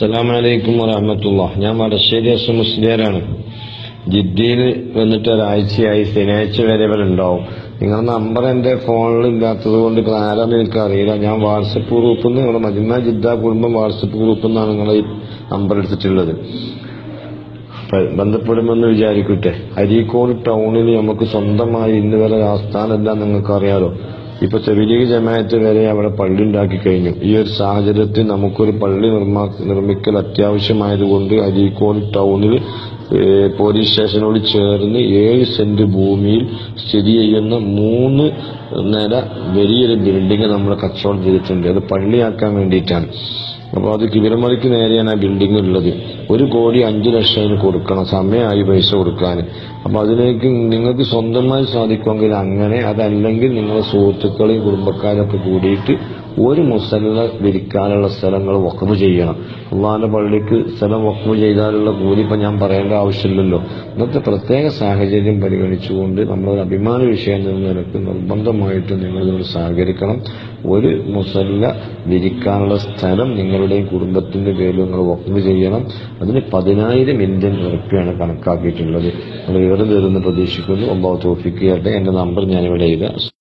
അസ്സലാമലൈക്കും വറഹമത്തുള്ള. ഞാൻ വടശ്ശേരി എസ് മുസ്ലിയാരാണ്. ജിദ്ദിയിൽ വന്നിട്ട് ഒരാഴ്ചയായി ശനിയാഴ്ച വരെ ഇവിടെ ഉണ്ടാവും. നിങ്ങളുടെ നമ്പർ എന്റെ ഫോണിൽ ഇല്ലാത്തത് കൊണ്ട് ആരാന്ന് എനിക്ക് അറിയില്ല ഞാൻ വാട്സപ്പ് ഗ്രൂപ്പിൽ നിന്ന് നിങ്ങളുടെ മജിമ ജിദ്ദ കുടുംബം വാട്സപ്പ് ഗ്രൂപ്പിൽ നിന്നാണ് നിങ്ങളെ നമ്പർ എടുത്തിട്ടുള്ളത്. ബന്ധപ്പെടുമെന്ന് വിചാരിക്കട്ടെ അരീക്കോട് ടൗണിൽ നമുക്ക് സ്വന്തമായി ഇന്ന് വരെ ആസ്ഥാനമില്ല നിങ്ങൾക്ക് അറിയാലോ ഇപ്പൊ തെബിലീഗ് ജമാഅത്ത് വരെ അവിടെ പള്ളി ഉണ്ടാക്കി കഴിഞ്ഞു. ഈ ഒരു സാഹചര്യത്തിൽ നമുക്കൊരു പള്ളി നിർമ്മാ നിർമ്മിക്കൽ അത്യാവശ്യമായതുകൊണ്ട് അരീക്കോട് ടൗണിൽ പോലീസ് സ്റ്റേഷനോട് ചേർന്ന് ഏഴ് സെന്റ് ഭൂമിയിൽ സ്ഥിതി ചെയ്യുന്ന മൂന്ന് നില വലിയൊരു ബിൽഡിംഗ് നമ്മൾ കച്ചവടം ചെയ്തിട്ടുണ്ട്. അത് പള്ളിയാക്കാൻ വേണ്ടിയിട്ടാണ്. അപ്പോൾ അത് കിബിരമലയ്ക്ക് നേരെയാണ് ആ ബിൽഡിംഗ് ഉള്ളത്. ഒരു കോടി അഞ്ചു ലക്ഷം കൊടുക്കണം. സമയമായി പൈസ കൊടുക്കാൻ അപ്പൊ അതിലേക്ക് നിങ്ങൾക്ക് സ്വന്തമായി സാധിക്കുമെങ്കിൽ അങ്ങനെ അതല്ലെങ്കിൽ നിങ്ങളുടെ സുഹൃത്തുക്കളെയും കുടുംബക്കാരൊക്കെ കൂടിയിട്ട് ഒരു മുസല്ല വിരിക്കാനുള്ള സ്ഥലങ്ങൾ വഖഫ് ചെയ്യണം. അള്ളാന്റെ പള്ളിക്ക് സ്ഥലം വഖഫ് ചെയ്താലുള്ള കൂലി ഇപ്പൊ ഞാൻ പറയേണ്ട ആവശ്യമില്ലല്ലോ. ഇന്നത്തെ പ്രത്യേക സാഹചര്യം പരിഗണിച്ചുകൊണ്ട് നമ്മളൊരു അഭിമാന വിഷയം എന്ന നിലയ്ക്ക് നിർബന്ധമായിട്ട് നിങ്ങൾ ഇതിനോട് സഹകരിക്കണം. ഒരു മുസല്ല വിരിക്കാനുള്ള സ്ഥലം നിങ്ങളുടെയും കുടുംബത്തിന്റെ പേരിൽ നിങ്ങൾ വഖഫ് ചെയ്യണം. അതിന് പതിനായിരം ഇന്ത്യൻ റുപ്യാണ് കണക്കാക്കിയിട്ടുള്ളത്. നിങ്ങൾ ഏറെ തരുമെന്ന് പ്രതീക്ഷിക്കുന്നു. ഒമ്പത് തോപ്പിക്കുകയാട്ടെ എന്റെ നമ്പർ ഞാനിവിടെ എഴുതാം.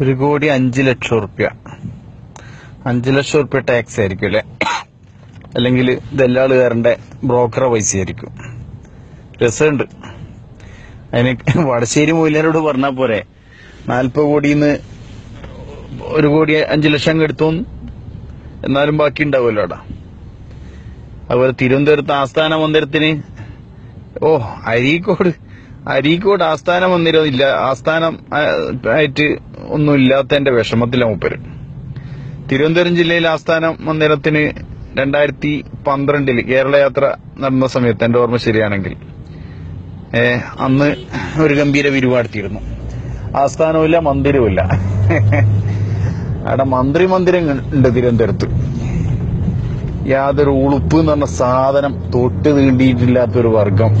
ഒരു കോടി അഞ്ച് ലക്ഷം റുപ്യ അഞ്ച് ലക്ഷം റുപ്യ ടാക്സ് ആയിരിക്കും അല്ലെ? അല്ലെങ്കിൽ ദല്ലാളുകാരന്റെ ബ്രോക്കറെ പൈസ ആയിരിക്കും. രസമുണ്ട്. അതിന് വടശ്ശേരി മൂല്യരോട് പറഞ്ഞാൽ പോരെ. നാൽപ്പത് കോടിന്ന് ഒരു കോടി അഞ്ച് ലക്ഷം എടുത്തു എന്നാലും ബാക്കി ഉണ്ടാവുമല്ലോ അവിടെ. അതുപോലെ തിരുവനന്തപുരത്ത് ആസ്ഥാന മന്ദിരത്തിന്. ഓ അരീക്കോട്. അരീക്കോട് ആസ്ഥാന മന്ദിരം ഇല്ല. ആസ്ഥാനം ആയിട്ട് ഒന്നും ഇല്ലാത്തതിന്റെ വിഷമത്തില മൂപ്പര് തിരുവനന്തപുരം ജില്ലയിൽ ആസ്ഥാന മന്ദിരത്തിന് രണ്ടായിരത്തി പന്ത്രണ്ടിൽ കേരള യാത്ര നടന്ന സമയത്ത് എന്റെ ഓർമ്മ ശരിയാണെങ്കിൽ അന്ന് ഒരു ഗംഭീര വിരുവാടുത്തിയിരുന്നു ആസ്ഥാനവുമില്ല മന്ദിരവുമില്ല. അവിടെ മന്ത്രി മന്ദിരം ഉണ്ട് തിരുവനന്തപുരത്ത്. യാതൊരു ഉളുപ്പ് എന്ന് പറഞ്ഞ സാധനം തൊട്ട് നീണ്ടിയിട്ടില്ലാത്തൊരു വർഗം.